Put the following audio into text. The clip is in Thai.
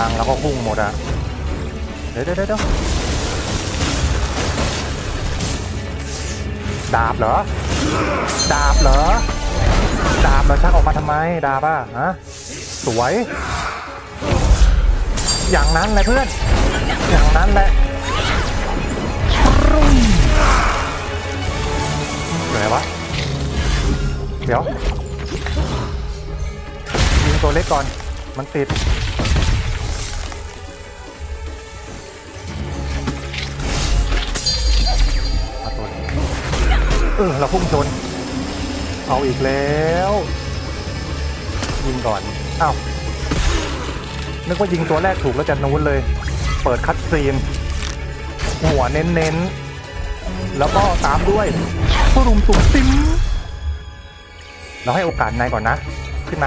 ลังแล้วก็พุ่งหมดอะ เดี๋ยวเดี๋ยวเดี๋ยวดาบเหรอ ดาบเหรอ ดาบเหรอชักออกมาทำไม ดาบอะฮะ สวย อย่างนั้นแหละเพื่อน อย่างนั้นแหละอยู่ไหนวะ เดี๋ยวยิงตัวเล็กก่อน มันติด เออ เราพุ่งชน เอาอีกแล้ว ยิงก่อนอ้าวนึกว่ายิงตัวแรกถูกแล้วจะนู้นเลย เปิดคัดซีน หัวเน้นๆ แล้วก็ตามด้วยผู้รุมตุ่มซิม เราให้โอกาสนายก่อนนะ